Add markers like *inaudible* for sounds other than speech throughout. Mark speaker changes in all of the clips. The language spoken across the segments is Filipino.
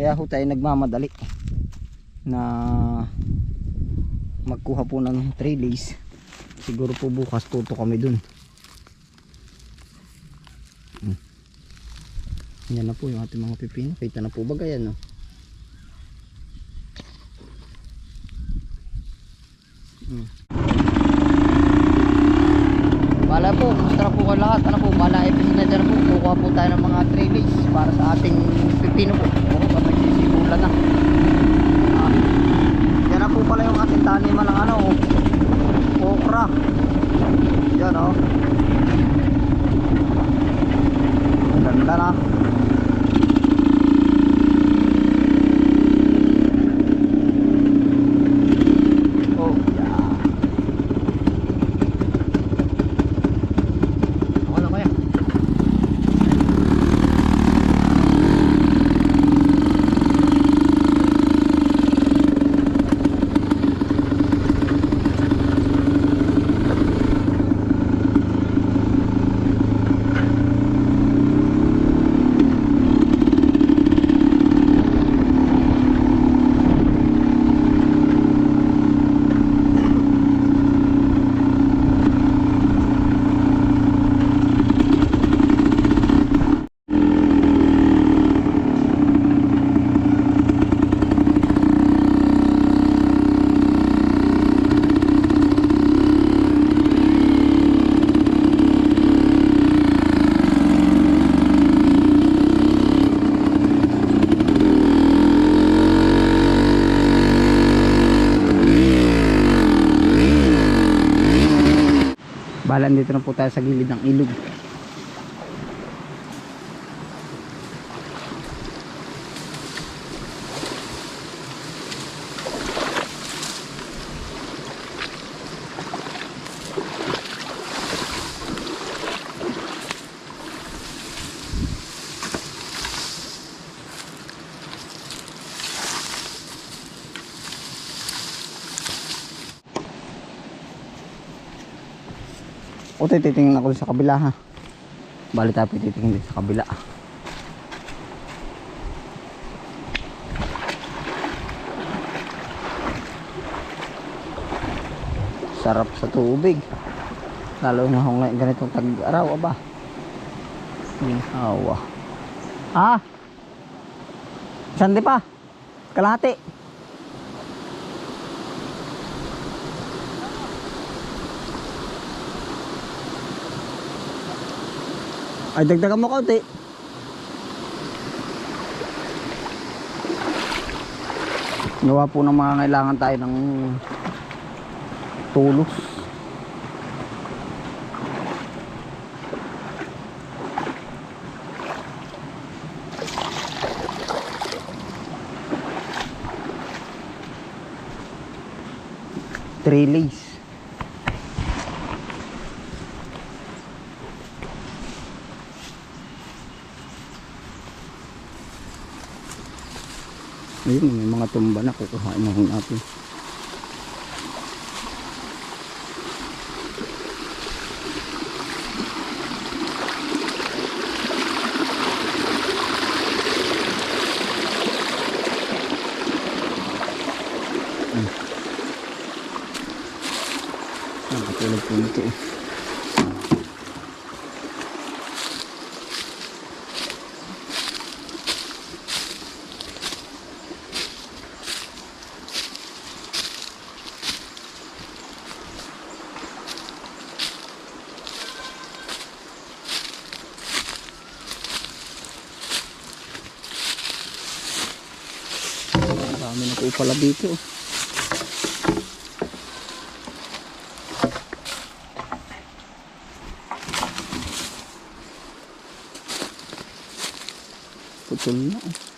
Speaker 1: Kaya ho tayo nagmamadali na magkuha po ng trellis. Siguro po bukas tuto kami dun. Hmm. Yan na po yung ating mga pipino. Kita na po ba ganyan no? Hmm. Bala po, kumusta po kayo lahat? Ano po, bala episode na dyan po. Kukuha po tayo ng mga trellis para sa ating pipino po. Oo, nagsisimulan na. Ah, yan na po pala yung ating taniman ng ano, okra. Yan o. Oh. Ganda na. Bahala dito na po tayo sa gilid ng ilog. O titingin ako sa kabila ha. Bali tayo titingin dito sa kabila. Sarap sa tubig. Lalo na kung ngayon ganitong tag-araw aba. Ginhawa. Ah! Sandi pa? Kalahati. Ay, dagdagan mo kaunti. Gawa po ng mga kailangan tayo ng tulos. Trellis. Ayun, may mga tumba na kukuhain na natin. Hmm. Nakatulog po nito eh. Marami na pala dito. Putol na. Yan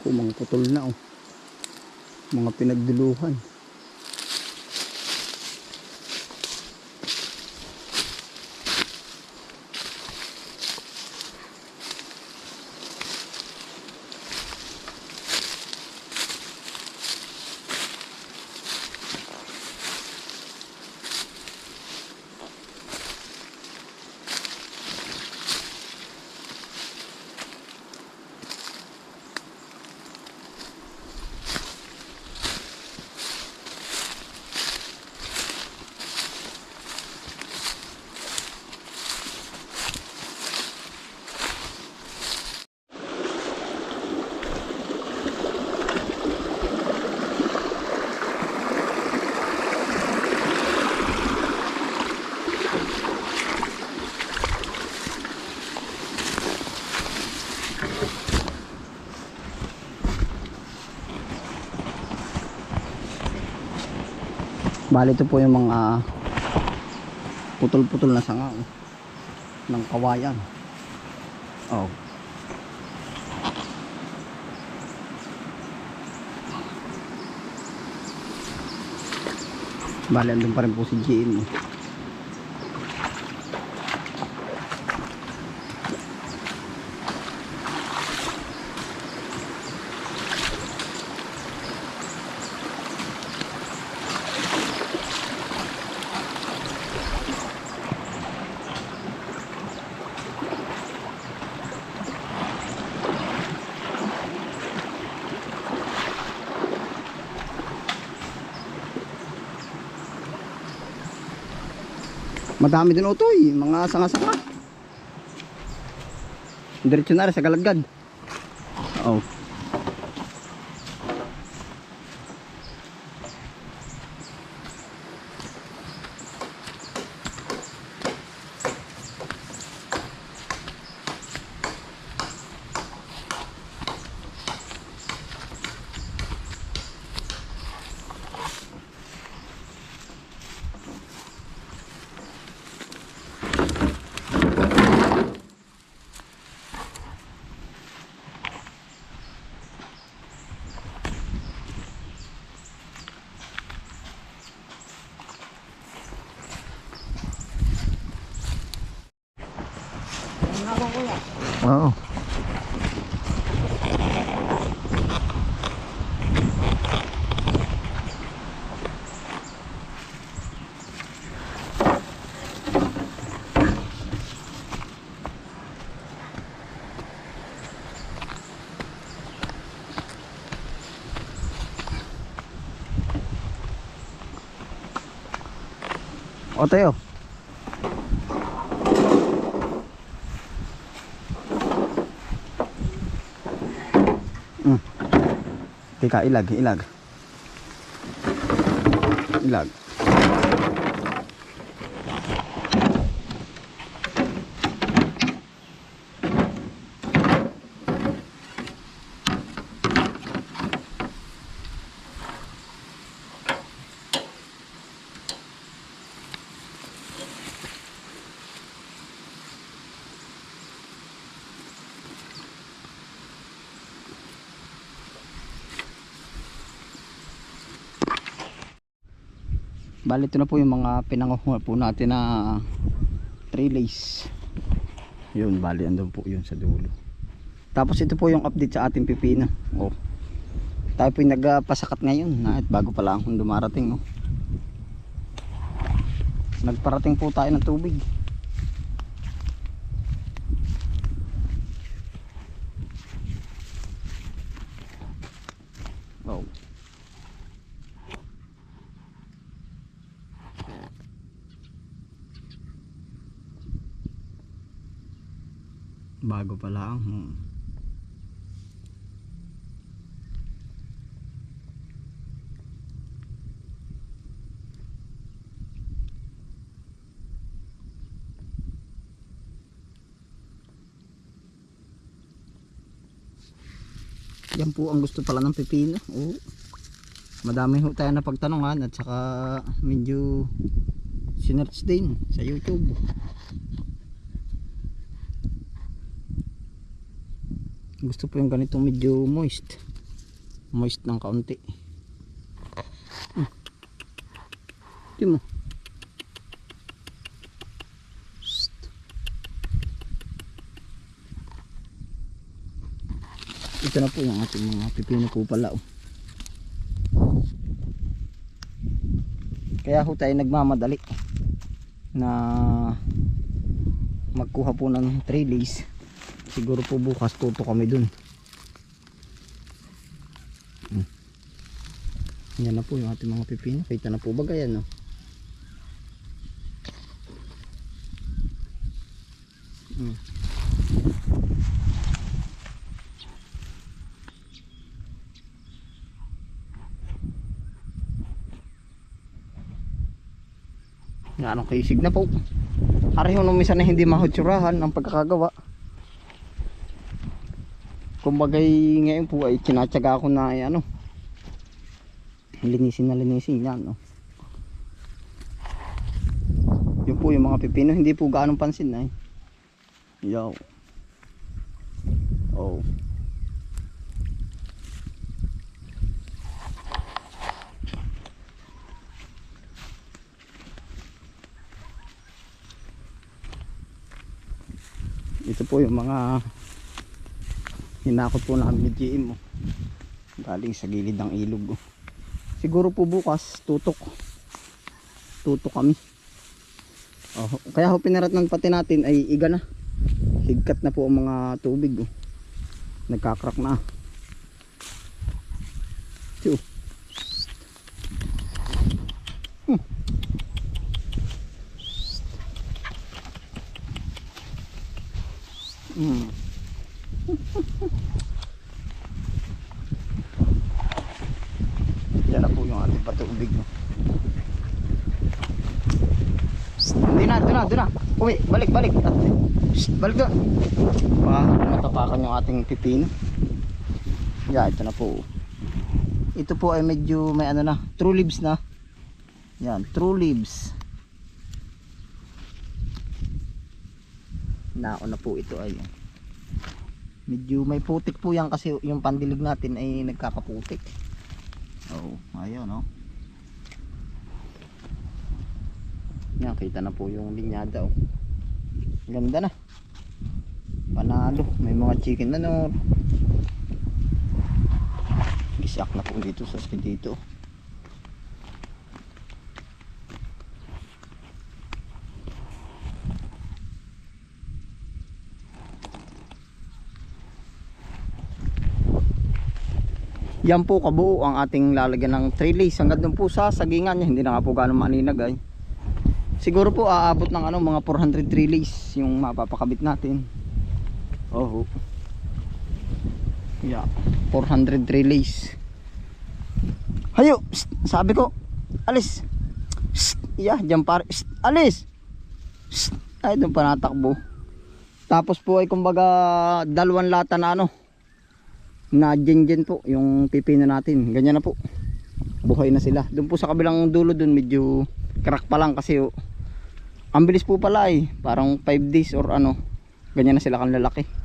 Speaker 1: po mga putol na oh. Mga pinagduluhan. Bali ito po yung mga putol-putol na sanga oh, ng kawayan. Oh. Bali andun pa rin po si GM. oh. Madami din utoy, mga sanga-sanga. Diretso na rin sa galagad. Oh. Oo. O tayo. Mm. Tika, ilag, ilag. Ilag. Bali ito na po yung mga pinanguha po natin na relays. Yun, bali andun po yun sa dulo. Tapos ito po yung update sa ating pipino. Oh. Tayo po yung nagpasakat ngayon at bago pa lang kung dumarating. Oh. Nagparating po tayo ng tubig. Oh. Bago pa lang. Hmm. Yan po ang gusto pala ng pipino. Oo. Madami ho tayo na pagtanungan at saka medyo sinerch din sa YouTube. Gusto po yung ganitong medyo moist. Moist ng kaunti. Hmm. Di mo. Ito na po yung ating mga pipino po pala. Oh. Kaya ho tayo nagmamadali na magkuha po ng trellis. Siguro po bukas tuto kami dun. Hmm. Yan na po yung ating mga pipino. Kita na po ba ganyan no? Hmm. Nga kaisig na po. Pareho nung na hindi mahutsurahan ang pagkakagawa. Kumbagay ngayon po ay kinatsaga ako na ay ano. Linisin na linisin yan. No? Yun po yung mga pipino. Hindi po gaanong pansin ay. Yo. Oh. ito po yung mga hinakot po namin ni GM oh. galing sa gilid ng ilog oh. siguro po bukas tutok tutok kami oh, kaya ho pinaratnan pati natin ay iga na higkat na po ang mga tubig oh. nagkakrak na Tiyo. Hmm. Hmm. *laughs* Yan na po yung ating patubig. No? Hindi na, doon na, doon na. Uwi, balik, balik. Psst, balik doon. Pa, matapakan yung ating pipino. Yan, ito na po. Ito po ay medyo may ano na, true leaves na. Yan, true leaves. naon na po ito ay medyo may putik po yan kasi yung pandilig natin ay nagkakaputik. Oh ayun no? Yan kita na po yung linyada oh. Ganda na. Panalo. May mga chicken na no? Gisak na po dito sa dito Yan po kabuo ang ating lalagyan ng trellis. Hanggang doon po sa sagingan niya. Hindi na nga po gano'ng maninag ay. Siguro po aabot ng ano, mga 400 trellis yung mapapakabit natin. Oh. Yeah. 400 trellis. Hayo! Psst, sabi ko, alis. Yeah, dyan pare. Psst, alis! Psst, ay, doon pa natakbo. Tapos po ay kumbaga dalawang lata na ano, na gen po yung pipino natin. Ganyan na po. Buhay na sila. Doon po sa kabilang dulo doon medyo crack pa lang kasi oh, ang bilis po pala eh. Parang 5 days or ano. Ganyan na sila kan lalaki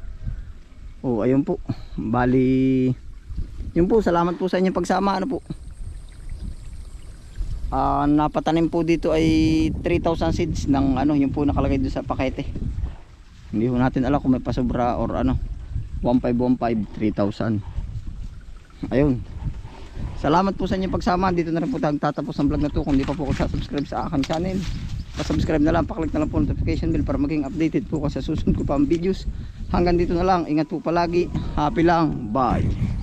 Speaker 1: oh ayun po. Bali yun po salamat po sa inyong pagsama ano po. Ah, napatanim po dito ay 3,000 seeds ng ano yung po nakalagay doon sa pakete. Hindi po natin alam kung may pasobra or ano 1515 3,000 ayun. Salamat po sa inyong pagsama. Dito na rin po tatapos ang vlog na to. Kung di pa po ako subscribe sa aking channel pasubscribe na lang paklik na lang po notification bell para maging updated po ko sa susunod ko pa ang videos. Hanggang dito na lang. Ingat po palagi. Happy lang. Bye